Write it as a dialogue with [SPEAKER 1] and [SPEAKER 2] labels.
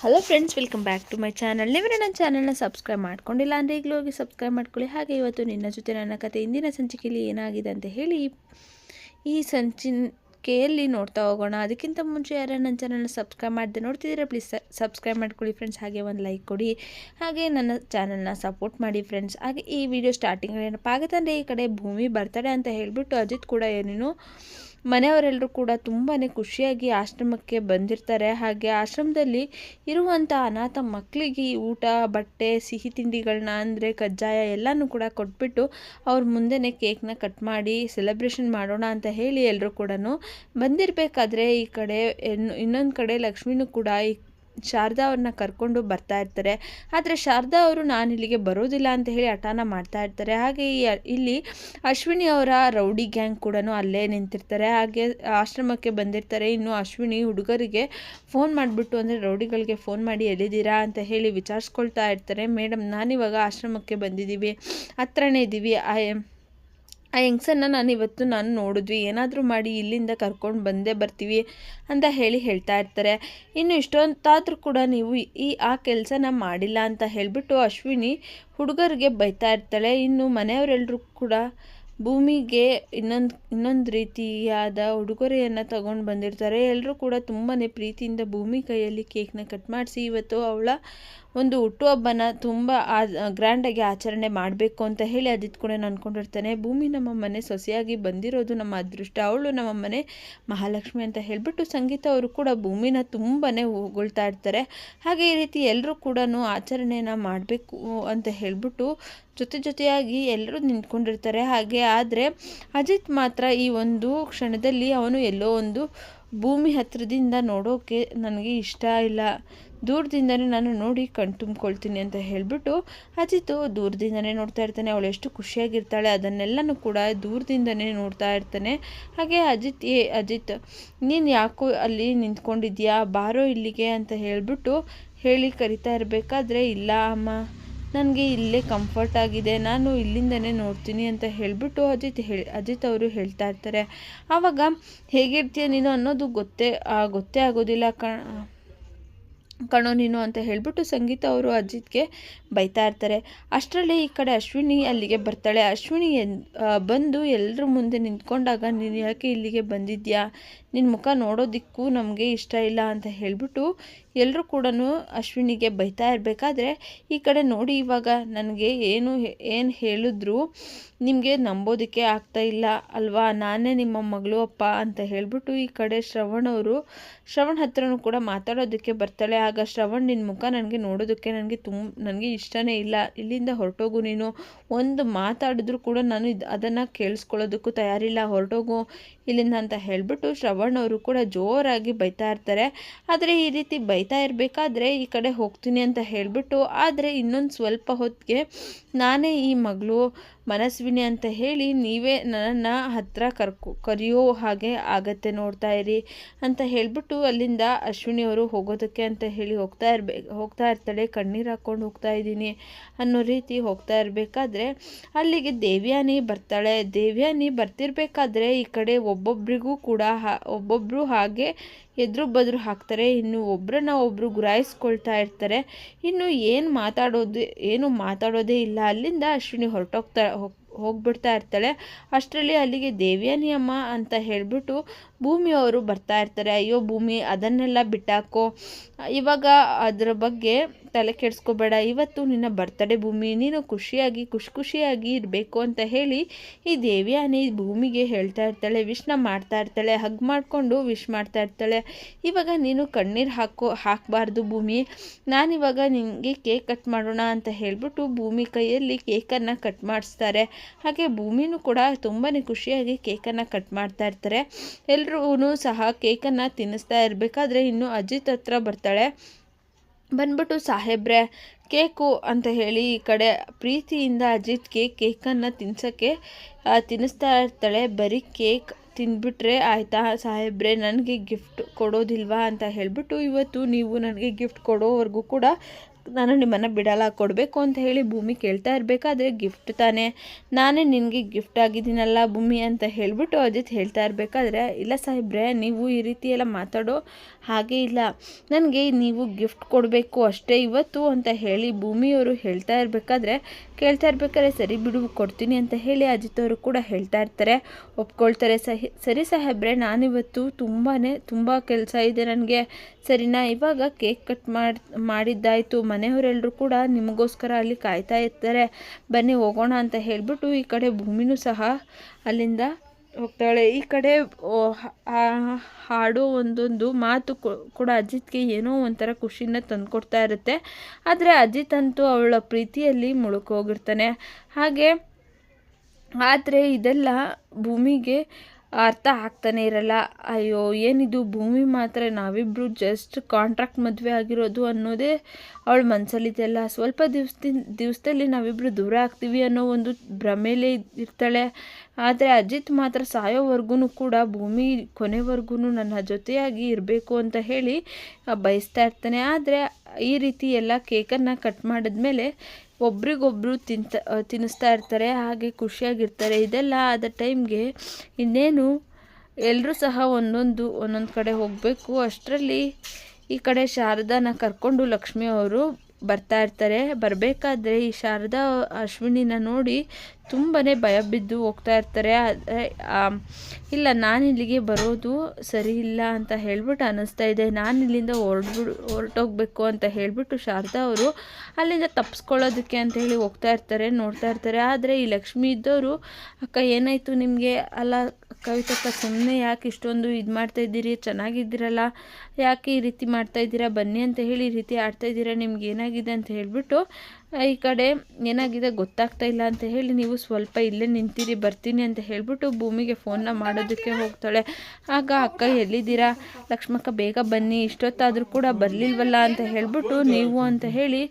[SPEAKER 1] Hello friends welcome back to my channel ನೀವೇ ನನ್ನ ಚಾನಲ್ನ ಸಬ್ಸ್ಕ್ರೈಬ್ ಮಾಡ್ಕೊಂಡಿಲ್ಲ ಅಂದರೆ ಈಗಲೂ ಹೋಗಿ ಸಬ್ಸ್ಕ್ರೈಬ್ ಮಾಡ್ಕೊಳ್ಳಿ. ಹಾಗೆ ಇವತ್ತು ನಿನ್ನ ಜೊತೆ ನನ್ನ ಕತೆ ಇಂದಿನ ಸಂಚಿಕೆಯಲ್ಲಿ ಏನಾಗಿದೆ ಅಂತ ಹೇಳಿ ಈ ಸಂಚಿಕೆಯಲ್ಲಿ ನೋಡ್ತಾ ಹೋಗೋಣ. ಅದಕ್ಕಿಂತ ಮುಂಚೆ ಯಾರು ನನ್ನ ಚಾನಲ್ನ ಸಬ್ಸ್ಕ್ರೈಬ್ ಮಾಡಿದೆ ನೋಡ್ತಿದ್ದೀರಾ ಪ್ಲೀಸ್ ಸಬ್ಸ್ಕ್ರೈಬ್ ಮಾಡ್ಕೊಳ್ಳಿ ಫ್ರೆಂಡ್ಸ್ ಹಾಗೆ ಒಂದು ಲೈಕ್ ಕೊಡಿ. ಹಾಗೆ ನನ್ನ ಚಾನಲ್ನ ಸಪೋರ್ಟ್ ಮಾಡಿ ಫ್ರೆಂಡ್ಸ್ ಹಾಗೆ ಈ ವಿಡಿಯೋ ಸ್ಟಾರ್ಟಿಂಗ್ ಏನಪ್ಪ ಆಗುತ್ತೆ ಅಂದರೆ ಈ ಕಡೆ ಭೂಮಿ ಬರ್ತಾಳೆ ಅಂತ ಹೇಳಿಬಿಟ್ಟು ಅಜಿತ್ ಕೂಡ ಏನೇನು ಮನೆಯವರೆಲ್ಲರೂ ಕೂಡ ತುಂಬಾ ಖುಷಿಯಾಗಿ ಆಶ್ರಮಕ್ಕೆ ಬಂದಿರ್ತಾರೆ. ಹಾಗೆ ಆಶ್ರಮದಲ್ಲಿ ಇರುವಂಥ ಅನಾಥ ಮಕ್ಕಳಿಗೆ ಊಟ, ಬಟ್ಟೆ, ಸಿಹಿ ತಿಂಡಿಗಳನ್ನ ಅಂದರೆ ಕಜ್ಜಾಯ ಎಲ್ಲನೂ ಕೂಡ ಕೊಟ್ಬಿಟ್ಟು ಅವ್ರ ಮುಂದೆನೇ ಕೇಕ್ನ ಕಟ್ ಮಾಡಿ ಸೆಲೆಬ್ರೇಷನ್ ಮಾಡೋಣ ಅಂತ ಹೇಳಿ ಎಲ್ಲರೂ ಕೂಡ ಬಂದಿರಬೇಕಾದ್ರೆ ಈ ಕಡೆ ಇನ್ನೊಂದು ಕಡೆ ಲಕ್ಷ್ಮಿನೂ ಕೂಡ ಈ ಶಾರದಾ ಅವ್ರನ್ನ ಕರ್ಕೊಂಡು ಬರ್ತಾ ಇರ್ತಾರೆ. ಆದರೆ ಶಾರದಾ ಅವರು, ನಾನು ಇಲ್ಲಿಗೆ ಬರೋದಿಲ್ಲ ಅಂತ ಹೇಳಿ ಹಠಾನ ಮಾಡ್ತಾ ಇರ್ತಾರೆ. ಹಾಗೆ ಇಲ್ಲಿ ಅಶ್ವಿನಿ ಅವರ ರೌಡಿ ಗ್ಯಾಂಗ್ ಕೂಡ ಅಲ್ಲೇ ನಿಂತಿರ್ತಾರೆ. ಹಾಗೆ ಆಶ್ರಮಕ್ಕೆ ಬಂದಿರ್ತಾರೆ. ಇನ್ನು ಅಶ್ವಿನಿ ಹುಡುಗರಿಗೆ ಫೋನ್ ಮಾಡಿಬಿಟ್ಟು, ಅಂದರೆ ರೌಡಿಗಳಿಗೆ ಫೋನ್ ಮಾಡಿ ಎಲ್ಲಿದ್ದೀರಾ? ಅಂತ ಹೇಳಿ ವಿಚಾರಿಸ್ಕೊಳ್ತಾ ಇರ್ತಾರೆ. ಮೇಡಮ್, ನಾನಿವಾಗ ಆಶ್ರಮಕ್ಕೆ ಬಂದಿದ್ದೀವಿ. ಹತ್ರನೇ ಇದ್ದೀವಿ. ಆ ಹೆಂಗ್ಸನ್ನ ನಾನು ಇವತ್ತು ನಾನು ನೋಡಿದ್ವಿ, ಏನಾದರೂ ಮಾಡಿ ಇಲ್ಲಿಂದ ಕರ್ಕೊಂಡು ಬಂದೇ ಬರ್ತೀವಿ ಅಂತ ಹೇಳಿ ಹೇಳ್ತಾ ಇರ್ತಾರೆ. ಇನ್ನು ಇಷ್ಟೊಂತಾದರೂ ಕೂಡ ನೀವು ಈ ಆ ಕೆಲಸನ ಮಾಡಿಲ್ಲ ಅಂತ ಹೇಳಿಬಿಟ್ಟು ಅಶ್ವಿನಿ ಹುಡುಗರಿಗೆ ಬೈತಾ ಇರ್ತಾಳೆ. ಇನ್ನು ಮನೆಯವರೆಲ್ಲರೂ ಕೂಡ ಭೂಮಿಗೆ ಇನ್ನೊಂದು ಇನ್ನೊಂದು ರೀತಿಯಾದ ಉಡುಗೊರೆಯನ್ನು ತಗೊಂಡು ಬಂದಿರ್ತಾರೆ. ಎಲ್ಲರೂ ಕೂಡ ತುಂಬಾ ಪ್ರೀತಿಯಿಂದ ಭೂಮಿ ಕೈಯಲ್ಲಿ ಕೇಕ್ನ ಕಟ್ ಮಾಡಿಸಿ ಇವತ್ತು ಅವಳ ಒಂದು ಹುಟ್ಟುಹಬ್ಬನ ತುಂಬ ಗ್ರ್ಯಾಂಡಾಗಿ ಆಚರಣೆ ಮಾಡಬೇಕು ಅಂತ ಹೇಳಿ ಅದಿತ್ ಕೂಡ ಅಂದ್ಕೊಂಡಿರ್ತಾನೆ ಭೂಮಿ ನಮ್ಮ ಮನೆ, ಸೊಸೆಯಾಗಿ ಬಂದಿರೋದು ನಮ್ಮ ಅದೃಷ್ಟ. ಅವಳು ನಮ್ಮ ಮನೆ ಮಹಾಲಕ್ಷ್ಮಿ ಅಂತ ಹೇಳಿಬಿಟ್ಟು ಸಂಗೀತ ಅವರು ಕೂಡ ಭೂಮಿನ ತುಂಬಾ ಹೊಗಳ್ತಾ ಇರ್ತಾರೆ. ಹಾಗೆ ಈ ರೀತಿ ಎಲ್ಲರೂ ಕೂಡ ಆಚರಣೆಯನ್ನು ಮಾಡಬೇಕು ಅಂತ ಹೇಳಿಬಿಟ್ಟು ಜೊತೆ ಜೊತೆಯಾಗಿ ಎಲ್ಲರೂ ನಿಂತ್ಕೊಂಡಿರ್ತಾರೆ. ಹಾಗೆ ಆದರೆ ಅಜಿತ್ ಮಾತ್ರ ಈ ಒಂದು ಕ್ಷಣದಲ್ಲಿ ಅವನು ಎಲ್ಲೋ ಒಂದು ಭೂಮಿ ಹತ್ತಿರದಿಂದ ನೋಡೋಕೆ ನನಗೆ ಇಷ್ಟ ಇಲ್ಲ. ದೂರದಿಂದನೇ ನಾನು ನೋಡಿ ಕಣ್ತುಂಬ್ಕೊಳ್ತೀನಿ ಅಂತ ಹೇಳಿಬಿಟ್ಟು ಅಜಿತ್ ದೂರದಿಂದನೇ ನೋಡ್ತಾ ಇರ್ತಾನೆ. ಅವಳು ಎಷ್ಟು ಖುಷಿಯಾಗಿರ್ತಾಳೆ ಅದನ್ನೆಲ್ಲನೂ ಕೂಡ ದೂರದಿಂದನೇ ನೋಡ್ತಾ ಇರ್ತಾನೆ. ಹಾಗೆ ಅಜಿತ್, ಏ ಅಜಿತ್, ನೀನು ಯಾಕೋ ಅಲ್ಲಿ ನಿಂತ್ಕೊಂಡಿದ್ಯಾ? ಬಾರೋ ಇಲ್ಲಿಗೆ ಅಂತ ಹೇಳಿಬಿಟ್ಟು ಹೇಳಿ ಕರಿತಾ ಇರಬೇಕಾದ್ರೆ ಇಲ್ಲ ಅಮ್ಮ. ನನಗೆ ಇಲ್ಲೇ ಕಂಫರ್ಟ್ ಆಗಿದೆ. ನಾನು ಇಲ್ಲಿಂದನೇ ನೋಡ್ತೀನಿ ಅಂತ ಹೇಳಿಬಿಟ್ಟು ಅಜಿತ್ ಹೇಳಿ, ಅಜಿತ್ ಅವರು ಹೇಳ್ತಾ ಇರ್ತಾರೆ. ಆವಾಗ ಹೇಗಿರ್ತೀಯ ನೀನು ಅನ್ನೋದು ಗೊತ್ತೇ ಗೊತ್ತೇ ಆಗೋದಿಲ್ಲ ಕಣ. ಕಣೋ ನೀನು ಅಂತ ಹೇಳಿಬಿಟ್ಟು ಸಂಗೀತ ಅವರು ಅಜಿತ್ಗೆ ಬೈತಾ ಇರ್ತಾರೆ. ಅಷ್ಟರಲ್ಲಿ ಈ ಕಡೆ ಅಶ್ವಿನಿ ಅಲ್ಲಿಗೆ ಬರ್ತಾಳೆ. ಅಶ್ವಿನಿ ಬಂದು ಎಲ್ಲರ ಮುಂದೆ ನಿಂತ್ಕೊಂಡಾಗ, ನೀನು ಯಾಕೆ ಇಲ್ಲಿಗೆ ಬಂದಿದ್ಯಾ? ನಿನ್ನ ಮುಖ ನೋಡೋದಿಕ್ಕೂ ನಮಗೆ ಇಷ್ಟ ಇಲ್ಲ ಅಂತ ಹೇಳಿಬಿಟ್ಟು ಎಲ್ಲರೂ ಕೂಡ ಅಶ್ವಿನಿಗೆ ಬೈತಾ ಇರಬೇಕಾದ್ರೆ ಈ ಕಡೆ ನೋಡಿ ಇವಾಗ ನನಗೆ ಏನು ಏನು ಹೇಳಿದ್ರು ನಿಮಗೆ ನಂಬೋದಕ್ಕೆ ಆಗ್ತಾ ಇಲ್ಲ ಅಲ್ವಾ? ನಾನೇ ನಿಮ್ಮ ಮಗಳು ಅಪ್ಪ ಅಂತ ಹೇಳಿಬಿಟ್ಟು ಈ ಕಡೆ ಶ್ರವಣ್ ಅವರು, ಶ್ರವಣ್ ಹತ್ರನೂ ಕೂಡ ಮಾತಾಡೋದಕ್ಕೆ ಬರ್ತಾಳೆ. ಆಗ ಶ್ರವಣ್ ನಿನ್ನ ಮುಖ ನನಗೆ ನೋಡೋದಕ್ಕೆ ನನಗೆ ತುಂಬ ನನಗೆ ಇಷ್ಟನೇ ಇಲ್ಲ. ಇಲ್ಲಿಂದ ಹೊರಟೋಗು ನೀನು. ಒಂದು ಮಾತಾಡಿದ್ರು ಕೂಡ ನಾನು ಇದು, ಅದನ್ನು ಕೇಳಿಸ್ಕೊಳ್ಳೋದಕ್ಕೂ ತಯಾರಿಲ್ಲ. ಹೊರಟೋಗು ಇಲ್ಲಿಂದ ಅಂತ ಹೇಳಿಬಿಟ್ಟು ಶ್ರವಣ್ ಅವರು ಕೂಡ ಜೋರಾಗಿ ಬೈತಾ ಇರ್ತಾರೆ. ಆದರೆ ಈ ರೀತಿ ಬೈತಾ ಇರಬೇಕಾದ್ರೆ ಈ ಕಡೆ ಹೋಗ್ತೀನಿ ಅಂತ ಹೇಳಿಬಿಟ್ಟು, ಆದರೆ ಇನ್ನೊಂದು ಸ್ವಲ್ಪ ಹೊತ್ತಿಗೆ ನಾನೇ ಈ ಮಗಳು ಮನಸ್ವಿನಿ ಅಂತ ಹೇಳಿ ನೀವೇ ನನ್ನನ್ನು ಹತ್ತಿರ ಕರ್ಕೊ, ಕರೆಯೋ ಹಾಗೆ ಆಗತ್ತೆ ನೋಡ್ತಾ ಇರಿ ಅಂತ ಹೇಳಿಬಿಟ್ಟು ಅಲ್ಲಿಂದ ಅಶ್ವಿನಿಯವರು ಹೋಗೋದಕ್ಕೆ ಅಂತ ಹೇಳಿ ಹೋಗ್ತಾ ಇರ್ಬೇಕು ಹೋಗ್ತಾ ಇರ್ತಾಳೆ. ಕಣ್ಣೀರು ಹಾಕ್ಕೊಂಡು ಹೋಗ್ತಾ ಇದ್ದೀನಿ ಅನ್ನೋ ರೀತಿ ಹೋಗ್ತಾ ಇರಬೇಕಾದ್ರೆ ಅಲ್ಲಿಗೆ ದೇವ್ಯಾನಿ ಬರ್ತಾಳೆ. ದೇವ್ಯಾನಿ ಬರ್ತಿರ್ಬೇಕಾದ್ರೆ ಈ ಕಡೆ ಒಬ್ಬೊಬ್ಬರಿಗೂ ಕೂಡ ಒಬ್ಬೊಬ್ಬರು ಹಾಗೆ ಎದುರು ಬದ್ರು ಹಾಕ್ತಾರೆ, ಇನ್ನು ಒಬ್ಬರನ್ನ ಒಬ್ಬರು ಗುರಾಯಿಸ್ಕೊಳ್ತಾ ಇರ್ತಾರೆ. ಇನ್ನು ಏನು ಮಾತಾಡೋದು, ಏನು ಮಾತಾಡೋದೇ ಇಲ್ಲ. ಅಲ್ಲಿಂದ ಅಶ್ವಿನಿ ಹೊರಟೋಗ್ತಾ, ಹೋಗ್, ಹೋಗ್ಬಿಡ್ತಾ ಇರ್ತಾಳೆ. ಅಷ್ಟರಲ್ಲಿ ಅಲ್ಲಿಗೆ ದೇವಿಯ ಅಮ್ಮ ಅಂತ ಹೇಳಿಬಿಟ್ಟು ಭೂಮಿಯವರು ಬರ್ತಾ ಇರ್ತಾರೆ. ಅಯ್ಯೋ ಭೂಮಿ, ಅದನ್ನೆಲ್ಲ ಬಿಟ್ಟಾಕೋ. ಇವಾಗ ಅದರ ಬಗ್ಗೆ ತಲೆ ಕೆಡಿಸ್ಕೋಬೇಡ. ಇವತ್ತು ನಿನ್ನ ಬರ್ತಡೇ ಭೂಮಿ, ನೀನು ಖುಷಿಯಾಗಿ ಖುಷಿ ಖುಷಿಯಾಗಿ ಇರಬೇಕು ಅಂತ ಹೇಳಿ ಈ ದೇವಿ ಆನೆ ಭೂಮಿಗೆ ಹೇಳ್ತಾ ಇರ್ತಾಳೆ ವಿಶ್ನ ಮಾಡ್ತಾ ಇರ್ತಾಳೆ ಹಗ್ ಮಾಡಿಕೊಂಡು ವಿಶ್ ಮಾಡ್ತಾ ಇರ್ತಾಳೆ. ಇವಾಗ ನೀನು ಕಣ್ಣೀರು ಹಾಕೋ, ಹಾಕಬಾರ್ದು ಭೂಮಿ. ನಾನಿವಾಗ ನಿನಗೆ ಕೇಕ್ ಕಟ್ ಮಾಡೋಣ ಅಂತ ಹೇಳಿಬಿಟ್ಟು ಭೂಮಿ ಕೈಯಲ್ಲಿ ಕೇಕನ್ನು ಕಟ್ ಮಾಡಿಸ್ತಾರೆ. ಹಾಗೆ ಭೂಮಿನೂ ಕೂಡ ತುಂಬಾ ಖುಷಿಯಾಗಿ ಕೇಕನ್ನು ಕಟ್ ಮಾಡ್ತಾ ಇರ್ತಾರೆ. ಎಲ್ಲರೂ ಸಹ ಕೇಕನ್ನು ತಿನ್ನಿಸ್ತಾ ಇರಬೇಕಾದ್ರೆ ಇನ್ನು ಅಜಿತ್ ಹತ್ರ ಬರ್ತಾಳೆ. ಬಂದ್ಬಿಟ್ಟು ಸಾಹೇಬ್ರೆ, ಕೇಕು ಅಂತ ಹೇಳಿ ಈ ಕಡೆ ಪ್ರೀತಿಯಿಂದ ಅಜಿತ್ಗೆ ಕೇಕನ್ನು ತಿನ್ಸೋಕ್ಕೆ ತಿನ್ನಿಸ್ತಾ ಇರ್ತಾಳೆ. ಬರೀ ಕೇಕ್ ತಿಂದ್ಬಿಟ್ರೆ ಆಯಿತಾ ಸಾಹೇಬ್ರೆ? ನನಗೆ ಗಿಫ್ಟ್ ಕೊಡೋದಿಲ್ವಾ ಅಂತ ಹೇಳಿಬಿಟ್ಟು ಇವತ್ತು ನೀವು ನನಗೆ ಗಿಫ್ಟ್ ಕೊಡೋವರೆಗೂ ಕೂಡ ನಾನು ನಿಮ್ಮನ್ನು ಬಿಡಲ್ಲ, ಕೊಡಬೇಕು ಅಂತ ಹೇಳಿ ಭೂಮಿ ಕೇಳ್ತಾ ಇರಬೇಕಾದ್ರೆ ಗಿಫ್ಟ್ ತಾನೇ. ನಾನೇ ನಿನಗೆ ಗಿಫ್ಟ್ ಆಗಿದ್ದೀನಲ್ಲ ಭೂಮಿ ಅಂತ ಹೇಳಿಬಿಟ್ಟು ಅಜಿತ್ ಹೇಳ್ತಾ ಇರಬೇಕಾದ್ರೆ, ಇಲ್ಲ ಸಾಹೇಬ್ರೆ, ನೀವು ಈ ರೀತಿ ಎಲ್ಲ ಮಾತಾಡೋ ಹಾಗೆ ಇಲ್ಲ. ನನಗೆ ನೀವು ಗಿಫ್ಟ್ ಕೊಡಬೇಕು ಅಷ್ಟೇ ಇವತ್ತು ಅಂತ ಹೇಳಿ ಭೂಮಿಯವರು ಹೇಳ್ತಾ ಇರಬೇಕಾದ್ರೆ ಕೇಳ್ತಾ ಇರ್ಬೇಕಾದ್ರೆ ಸರಿ ಬಿಡು, ಕೊಡ್ತೀನಿ ಅಂತ ಹೇಳಿ ಅಜಿತ್ ಅವರು ಕೂಡ ಹೇಳ್ತಾ ಇರ್ತಾರೆ. ಒಪ್ಕೊಳ್ತಾರೆ. ಸಹಿ ಸರಿ ಸಾಹೇಬ್ರೆ, ನಾನಿವತ್ತು ತುಂಬಾ ತುಂಬ ಕೆಲಸ ಇದೆ ನನಗೆ. ಸರಿನಾ, ಇವಾಗ ಕೇಕ್ ಕಟ್ ಮಾಡಿ ಮಾಡಿದ್ದಾಯಿತು. ಮನೆಯವರೆಲ್ಲರೂ ಕೂಡ ನಿಮಗೋಸ್ಕರ ಅಲ್ಲಿ ಕಾಯ್ತಾ ಇರ್ತಾರೆ. ಬನ್ನಿ ಹೋಗೋಣ ಅಂತ ಹೇಳಿಬಿಟ್ಟು ಈ ಕಡೆ ಭೂಮಿನೂ ಸಹ ಅಲ್ಲಿಂದ ಹೋಗ್ತಾಳೆ. ಈ ಕಡೆ ಹಾಡೋ ಒಂದೊಂದು ಮಾತು ಕೂಡ ಅಜಿತ್ಗೆ ಏನೋ ಒಂಥರ ಖುಷಿನ ತಂದುಕೊಡ್ತಾ ಇರುತ್ತೆ. ಆದರೆ ಅಜಿತ್ ಅಂತೂ ಅವಳ ಪ್ರೀತಿಯಲ್ಲಿ ಮುಳುಕೋಗಿರ್ತಾನೆ ಹಾಗೆ, ಆದರೆ ಇದೆಲ್ಲ ಭೂಮಿಗೆ ಅರ್ಥ ಆಗ್ತಾನೆ ಇರಲ್ಲ. ಅಯ್ಯೋ, ಏನಿದು? ಭೂಮಿ ಮಾತ್ರ ನಾವಿಬ್ಬರು ಜಸ್ಟ್ ಕಾಂಟ್ರಾಕ್ಟ್ ಮದುವೆ ಆಗಿರೋದು ಅನ್ನೋದೇ ಅವಳ ಮನಸ್ಸಲ್ಲಿದೆಯಲ್ಲ ಸ್ವಲ್ಪ ದಿವ್ಸದಿಂದ ದಿವಸದಲ್ಲಿ ನಾವಿಬ್ಬರು ದೂರ ಆಗ್ತೀವಿ ಅನ್ನೋ ಒಂದು ಭ್ರಮೇಲೆ ಇರ್ತಾಳೆ. ಆದರೆ ಅಜಿತ್ ಮಾತ್ರ ಸಾಯೋವರೆಗೂ ಕೂಡ ಭೂಮಿ ಕೊನೆವರೆಗೂ ನನ್ನ ಜೊತೆಯಾಗಿ ಇರಬೇಕು ಅಂತ ಹೇಳಿ ಬಯಸ್ತಾ ಇರ್ತಾನೆ. ಆದರೆ ಈ ರೀತಿ ಎಲ್ಲ ಕೇಕನ್ನು ಕಟ್ ಮಾಡಿದ್ಮೇಲೆ ಒಬ್ರಿಗೊಬ್ರು ತಿಂತ ತಿನ್ನಿಸ್ತಾ ಇರ್ತಾರೆ, ಹಾಗೆ ಖುಷಿಯಾಗಿರ್ತಾರೆ. ಇದೆಲ್ಲ ಆದ ಟೈಮ್ಗೆ ಇನ್ನೇನು ಎಲ್ಲರೂ ಸಹ ಒಂದೊಂದು ಒಂದೊಂದು ಕಡೆ ಹೋಗಬೇಕು. ಅಷ್ಟರಲ್ಲಿ ಈ ಕಡೆ ಶಾರದಾನ ಕರ್ಕೊಂಡು ಲಕ್ಷ್ಮಿ ಅವರು ಬರ್ತಾ ಇರ್ತಾರೆ. ಬರಬೇಕಾದ್ರೆ ಈ ಶಾರದಾ ಅಶ್ವಿನಿನ ನೋಡಿ ತುಂಬಾ ಭಯ ಬಿದ್ದು ಹೋಗ್ತಾ ಇರ್ತಾರೆ. ಆದರೆ ಇಲ್ಲ ನಾನು ಇಲ್ಲಿಗೆ ಬರೋದು ಸರಿ ಇಲ್ಲ ಅಂತ ಹೇಳ್ಬಿಟ್ಟು ಅನ್ನಿಸ್ತಾ ಇದೆ. ನಾನು ಇಲ್ಲಿಂದ ಹೊರಡ್ಬಿಡು ಹೊರಟೋಗ್ಬೇಕು ಅಂತ ಹೇಳಿಬಿಟ್ಟು ಶಾರದಾ ಅವರು ಅಲ್ಲಿಂದ ತಪ್ಪಿಸ್ಕೊಳ್ಳೋದಕ್ಕೆ ಅಂತ ಹೇಳಿ ಹೋಗ್ತಾ ಇರ್ತಾರೆ, ನೋಡ್ತಾ ಇರ್ತಾರೆ. ಆದರೆ ಈ ಲಕ್ಷ್ಮಿ ಇದ್ದವರು ಅಕ್ಕ, ಏನಾಯಿತು ನಿಮಗೆ? ಅಲ್ಲ ಕವಿತಕ್ಕ ಸುಮ್ಮನೆ ಯಾಕೆ ಇಷ್ಟೊಂದು ಇದು ಮಾಡ್ತಾ ಇದ್ದೀರಿ? ಚೆನ್ನಾಗಿದ್ದೀರಲ್ಲ. ಯಾಕೆ ಈ ರೀತಿ ಮಾಡ್ತಾ ಇದ್ದೀರಾ? ಬನ್ನಿ ಅಂತ ಹೇಳಿ ಈ ರೀತಿ ಆಡ್ತಾ ಇದ್ದೀರಾ? ನಿಮ್ಗೆ ಏನಾಗಿದೆ ಅಂತ ಹೇಳಿಬಿಟ್ಟು ಈ ಕಡೆ ಏನಾಗಿದೆ ಗೊತ್ತಾಗ್ತಾ ಇಲ್ಲ ಅಂತ ಹೇಳಿ ನೀವು ಸ್ವಲ್ಪ ಇಲ್ಲೇ ನಿಂತೀರಿ, ಬರ್ತೀನಿ ಅಂತ ಹೇಳಿಬಿಟ್ಟು ಭೂಮಿಗೆ ಫೋನ್ನ ಮಾಡೋದಕ್ಕೆ ಹೋಗ್ತಾಳೆ. ಆಗ ಅಕ್ಕ, ಎಲ್ಲಿದ್ದೀರಾ? ಲಕ್ಷ್ಮಕ್ಕ, ಬೇಗ ಬನ್ನಿ, ಇಷ್ಟೊತ್ತಾದರೂ ಕೂಡ ಬರಲಿಲ್ವಲ್ಲ ಅಂತ ಹೇಳಿಬಿಟ್ಟು ನೀವು ಅಂತ ಹೇಳಿ